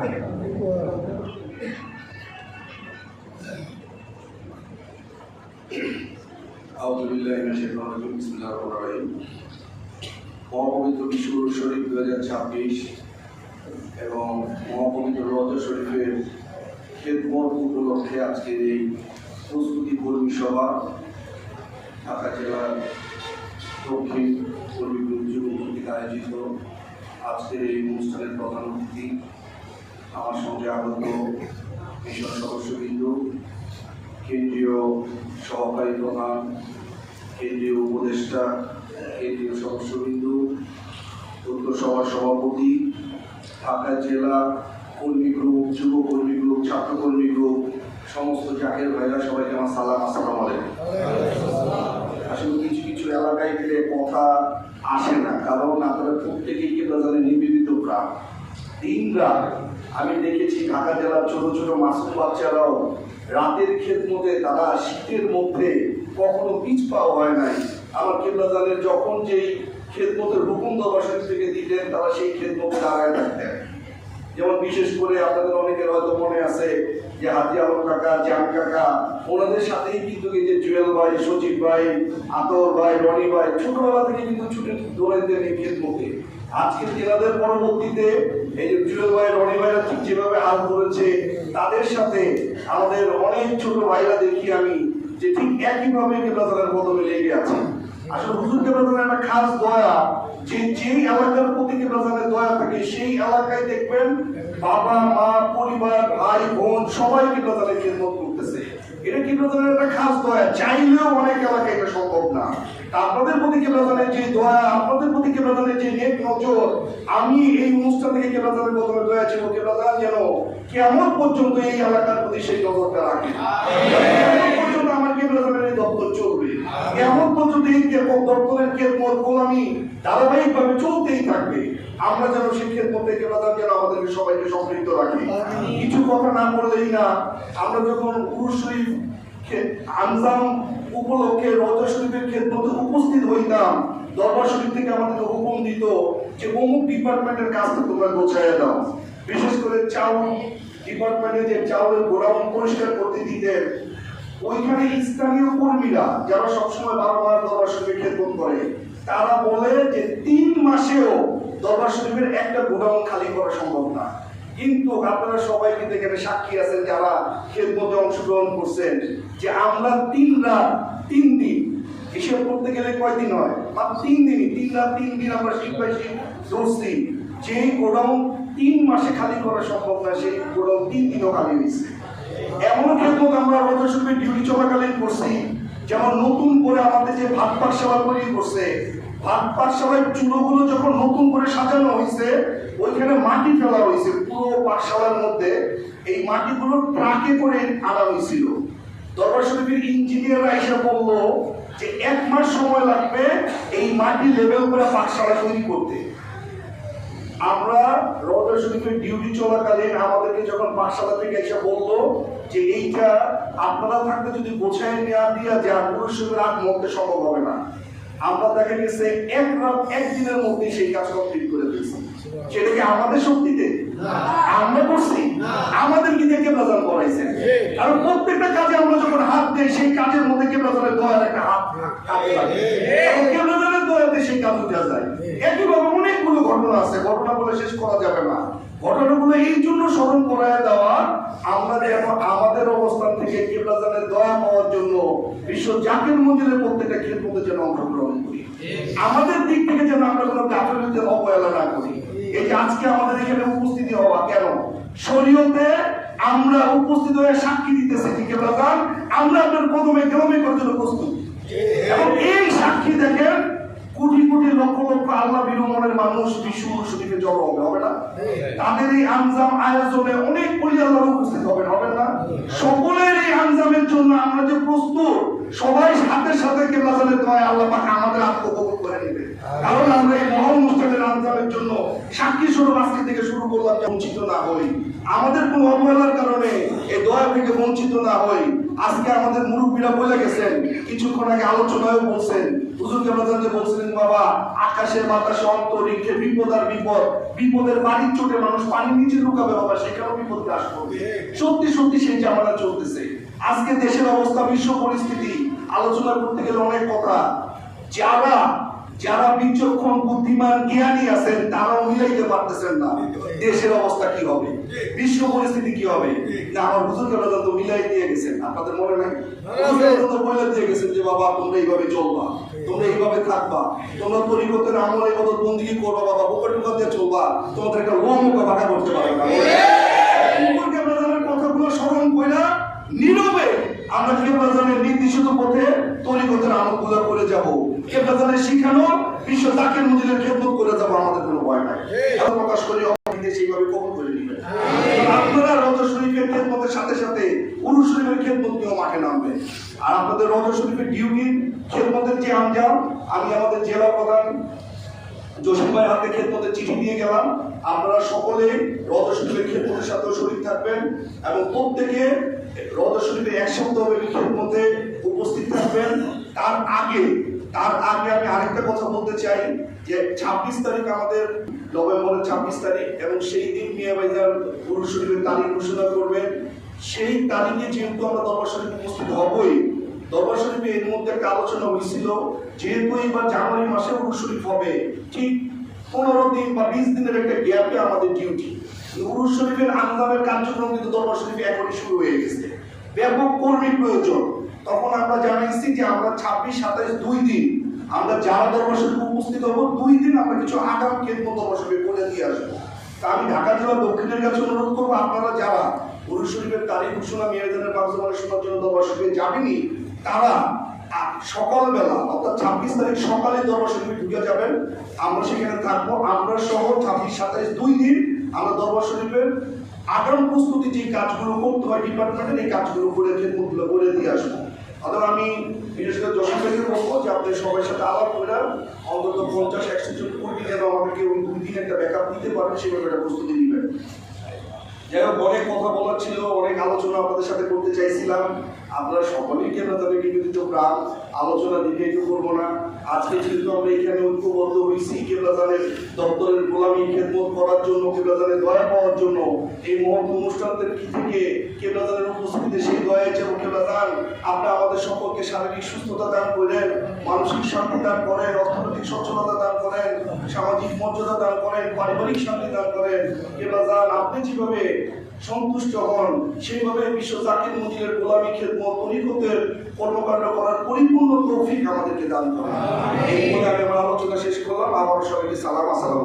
আউযু বিল্লাহি মিনাশ শাইতানির রাজিম বিসমিল্লাহির রহমানির রহিম মহাপবিত্র বিশ্ব শরীফ দু হাজার ছাব্বিশ এবং মহাপবিত্র রজ শরীফের খেদমত উপলক্ষে আজকের এই প্রস্তুতি কর্মী সভা ঢাকা জেলার দক্ষিণ কর্মী যুব আয়োজিত। আজকের এই অনুষ্ঠানের প্রধান অতিথি আমার সঙ্গে আগত মিশন সদস্যবৃন্দ, কেন্দ্রীয় সহকারী প্রধান, কেন্দ্রীয় উপদেষ্টা, কেন্দ্রীয় সদস্যবৃন্দ, উত্তর সভার সভাপতি, ঢাকা জেলা কর্মী গ্রুপ, যুব কর্মী গ্রুপ, ছাত্র কর্মী গ্রুপ, সমস্ত জাকের ভাইরা সবাইকে আমার সালাম, আসসালাম আলাইকুম। আসলে কিছু কিছু এলাকায় গেলে কথা আসে না, কারণ আপনারা প্রত্যেকেই কিন্তু জানেন নিবেদিত প্রাণ। দিন রাত আমি দেখেছি ঢাকা জেলার ছোট ছোট মাসুম বাচ্চারাও রাতের খেদমতে তারা শীতের মধ্যে কখনো পিছ পাওয়া হয় নাই। আমার কেবলা জানের যখন যেই খেদমতের হুকুম দরবার শরীফ থেকে দিতেন, তারা সেই খেদমতে দাঁড়ায় থাকতেন। যেমন বিশেষ করে আপনাদের অনেকের হয়তো মনে আছে যে হাতি আলম কাকা, জাম কাকা, ওনাদের সাথেই কিন্তু এই যে জুয়েল ভাই, সচিব ভাই, আতর ভাই, রনি ভাই, ছোটবেলা থেকে কিন্তু ছুটে দৌড়াইতেন এই খেদমতে। আজকে তেনাদের পরবর্তীতে এই যে জুয়েল ভাই রনি তাদের সাথে আমাদের অনেক ছোট ভাইরা দেখি আমি যে ঠিক একইভাবে কেবলাতারের বদলে লেগে আছে। আসলে হুজুর কেবলাতারের একটা খাস দয়া, যে যেই এলাকার প্রতি কেবলাতারের দয়া থাকে, সেই এলাকায় দেখবেন বাবা, মা, পরিবার, ভাই, বোন সবাই কেবলাতারের খেদমত করতেছে। এটা কেবলাতারের একটা খাস দয়া? চাইলেও অনেক এলাকায় এটা সম্ভব না। আপনাদের প্রতি কেবলাতারের যে দয়া, আপনাদের প্রতি কেবলাতারের যে নেক নজর, আমি এই অনুষ্ঠান থেকে কেবলাতারের বদলে দয়া ছিল কেবলাতার যেন কেমন পর্যন্ত এই এলাকার প্রতি সেই নজরটা রাখে। পর্যন্ত আমার কেবলাতারের এই চলবে। কেমন পর্যন্ত এই দপ্তরের কেবল গোলামি ধারাবাহিকভাবে চলতেই থাকবে। আমরা যেন সেই যেন আমাদেরকে সবাইকে সম্পৃক্ত রাখি। কিছু কথা না না আমরা যখন শরীফ উপলক্ষে রজা শরীফের ক্ষেত্রে উপস্থিত হইতাম দরবার শরীফ থেকে আমাদেরকে হুকুম দিত যে অমুক ডিপার্টমেন্টের কাজটা তোমরা গোছায় দাও। বিশেষ করে চাউল ডিপার্টমেন্টে যে চাউলের গোডাউন পরিষ্কার করতে দিতেন ওইখানে স্থানীয় কর্মীরা, যারা সবসময় বারবার দরবার শরীফে খেদমত করে, তারা বলে যে তিন মাসেও দরবার শরীফের একটা গোডাউন খালি করা সম্ভব না। কিন্তু আপনারা সবাই কিন্তু এখানে সাক্ষী আছেন যারা খেদমতে অংশগ্রহণ করছেন, যে আমরা তিন রাত, তিন দিন, হিসেব করতে গেলে কয়দিন হয়? মাত্র তিন দিনই, তিন রাত, তিন দিন আমরা শিখ বাই শিখ ধরছি যেই গোডাউন তিন মাসে খালি করা সম্ভব না, সেই গোডাউন তিন দিনও খালি হয়েছে। এমন খেদমত আমরা রজস্বরী ডিউটি চলাকালীন করছি। যেমন নতুন করে আমাদের যে ভাত পাঠশালা তৈরি করছে ভাত পাঠশালার চুলোগুলো যখন নতুন করে সাজানো হয়েছে, ওইখানে মাটি ফেলা হয়েছে পুরো পাঠশালার মধ্যে। এই মাটিগুলো ট্রাকে করে আনা হয়েছিল। দরবার শরীফের ইঞ্জিনিয়াররা এসে বলল যে, এক মাস সময় লাগবে এই মাটি লেভেল করে পাঠশালা তৈরি করতে। আমরা রওজা শরীফের ডিউটি চলাকালীন আমাদেরকে যখন পাঠশালা থেকে এসে বলল যে এইটা আপনারা থাকতে যদি গোছায় নেওয়া দিয়া যান পুরুষ আগ মধ্যে সম্ভব হবে না। আমরা দেখা গেছে এক রাত, একদিনের মধ্যে সেই কাজ কমপ্লিট করে সেটা কি আমাদের শক্তিতে? আমরা করছি? আমাদের কি দেখে বাজার করাইছে কারণ প্রত্যেকটা কাজে আমরা যখন হাত দিই সেই কাজের মধ্যে কে বাজারের দয়ার একটা হাত কাজে লাগে এবং কে বাজারের দয়াতে সেই কাজ উঠে যায়। একইভাবে অনেকগুলো ঘটনা আছে। ঘটনা বলে শেষ করা যাবে না। ঘটনাগুলো এই জন্য স্মরণ করায় দেওয়া আমরা যেন আমাদের অবস্থান থেকে কেবলাজানের দয়া পাওয়ার জন্য বিশ্ব জাকির মন্দিরের প্রত্যেকটা ক্ষেত্রে যেন অংশগ্রহণ করি। আমাদের দিক থেকে যেন আমরা কোনো গাফিলতির অবহেলা না করি। এই আজকে আমাদের এখানে হওয়া কেন? শরীয়তে আমরা উপস্থিত হয়ে সাক্ষী দিতেছি, ঠিক আমরা আপনার কদমে জন্য প্রস্তুত। এবং এই সাক্ষী কোটি কোটি লক্ষ লক্ষ আল্লাহ বিরমনের মানুষ বিশ্ব জড়ো হবে হবে না? তাদের এই আঞ্জাম আয়োজনে অনেক কোটি আল্লাহ উপস্থিত হবেন, হবে না? সকলের এই আঞ্জামের জন্য আমরা যে প্রস্তুত, সবাই সাথে সাথে কেবলাজানের দয় আল্লাহ পাক আমাদের আত্মকবুল করে কারণ আমরা এই মহা অনুষ্ঠানের আনসারের জন্য সাক্ষী স্বরূপ আজকে থেকে শুরু করলাম বঞ্চিত না হই। আমাদের কোনো অবহেলার কারণে এই দয়া থেকে বঞ্চিত না হই। আজকে আমাদের মুরব্বীরা বলে গেছেন, কিছুক্ষণ আগে আলোচনায় বলছেন হুজুর কেমন বলছিলেন বাবা আকাশে বাতাসে অন্তরিক্ষে বিপদ আর বিপদ। বিপদের বাড়ির চোটে মানুষ পানির নিচে লুকাবে, বাবা, সেখানেও বিপদ গ্রাস করবে সত্যি সত্যি সেই জামানা চলতেছে। আজকে দেশের অবস্থা, বিশ্ব পরিস্থিতি, আলোচনা করতে গেলে অনেক কথা। যারা যারা বিচক্ষণ, বুদ্ধিমান, জ্ঞানী আছেন, তারাও মিলাইতে পারতেছেন না। দেশের অবস্থা কি হবে? বিশ্ব পরিস্থিতি কি হবে? না, আমার হুজুর তো মিলাই দিয়ে গেছেন। আপনাদের মনে নাই? বলে দিয়ে গেছেন যে, বাবা, তোমরা এইভাবে চলবা। তোমরা এইভাবে থাকবা। তোমরা তরিকতের আমল এই মতো বন্দিগি করবা? বাবা বোকা টুকা দিয়ে চলবা। তোমাদের একটা লোমকা বাঁকা করতে পারবে না হুজুর কেবলাজানের কথাগুলো স্মরণ কইরা নীরবে আমরা কেবলাজানের নির্দিষ্ট পথে তরিকতের আমলগুলো করে যাব শিখানো বিশ্ব জাকের মুদিনের খেদমত করে যাব আমাদের কোনো ভয় নাই। আমি প্রকাশ করি অপরাধীদের সেইভাবে কবুল করে নেবেন আপনারা রজা শরীফের খেদমতের সাথে সাথে উরুস শরীফের খেদমত নিয়েও মাঠে নামবেন। আর আপনাদের রজা শরীফের ডিউটি খেদমতের যে আঞ্জাম আমি আমাদের জেলা প্রধান জসিম ভাইয়ের হাতে খেদমতের চিঠি দিয়ে গেলাম। আপনারা সকলে রদ শরীফের খেদমতের সাথেও শরীর থাকবেন এবং প্রত্যেকে রদ শরীফের এক সপ্তাহ খেদমতে উপস্থিত থাকবেন। তার আগে তার আগে আমি আরেকটা কথা বলতে চাই যে ছাব্বিশ তারিখ আমাদের নভেম্বরের ছাব্বিশ তারিখ এবং সেই দিন মিয়া ভাইজান গুরু শরীফের তারিখ ঘোষণা করবেন। সেই তারিখে যেহেতু আমরা দরবার শরীফ উপস্থিত হবই, দরবার শরীফে এর মধ্যে একটা আলোচনা হয়েছিল, যেহেতু এইবার জানুয়ারি মাসে উরুস শরীফ হবে, ঠিক পনেরো দিন বা বিশ দিনের একটা গ্যাপে আমাদের ডিউটি উরুস শরীফের আন্দামের কার্যক্রম কিন্তু দরবার শরীফে এখনই শুরু হয়ে গেছে। ব্যাপক কর্মী প্রয়োজন। তখন আমরা জানাইছি যে আমরা ছাব্বিশ, সাতাইশ, দুই দিন আমরা যারা দরবার উপস্থিত হব, দুই দিন আমরা কিছু আগাম কেন্দ্র দরবার করে দিয়ে আসব। তা আমি ঢাকা জেলা দক্ষিণের কাছে অনুরোধ করব, আপনারা যারা গুরু শরীফের তারিখ ঘোষণা, মেয়েদের বাগজমানের শোনার জন্য দরবার যাবেনি তারা সকালবেলা, অর্থাৎ ছাব্বিশ তারিখ সকালে দরবার শরীফে ঢুকে যাবেন। আমরা সেখানে থাকব, আমরা সহ ছাব্বিশ, সাতাইশ, দুই দিন আমরা দরবার শরীফের আগাম প্রস্তুতি যে কাজগুলো করতে হয় ডিপার্টমেন্টের এই কাজগুলো করে করে দিয়ে আসব। অথবা আমি বিশেষ করে যশোর থেকে বলব যে আপনি সবার সাথে আলাপ করে অন্তত পঞ্চাশ, একশো জন কর্মী যেন আমাদেরকে ওই দুই দিন একটা ব্যাকআপ দিতে পারেন সে একটা প্রস্তুতি নেবেন। যাই হোক, অনেক কথা বলার ছিল, অনেক আলোচনা আপনাদের সাথে করতে চাইছিলাম। আপনারা সকলেই কেন তাদের নিবেদিত প্রাণ? আলোচনা দীর্ঘায়িত করব না। আজকে যেহেতু আমরা এখানে ঐক্যবদ্ধ হয়েছি, কেবলাজানের দপ্তরের গোলামী খেদমত করার জন্য, কেবলাজানের দয়া পাওয়ার জন্য, এই মহৎ অনুষ্ঠানদের কি থেকে কেবলাজানের উপস্থিতিতে সেই দয়া এবং কেবলাজান, আপনি আমাদের সকলকে শারীরিক সুস্থতা দান করেন, মানসিক শান্তি দান করেন, অর্থনৈতিক সচ্ছলতা দান করেন, সামাজিক মর্যাদা দান করেন, পারিবারিক শান্তি দান করেন। কেবলাজান, আপনি যেভাবে সন্তুষ্ট হন। সেইভাবে বিশ্ব জাকির মজিদের গোলামী খেদমত তরিকতের কর্মকাণ্ড করার পরিপূর্ণ তৌফিক আমাদেরকে দান করা এই বলে আমি আমার আলোচনা শেষ করলাম। আবার সবাইকে সালাম আসসালাম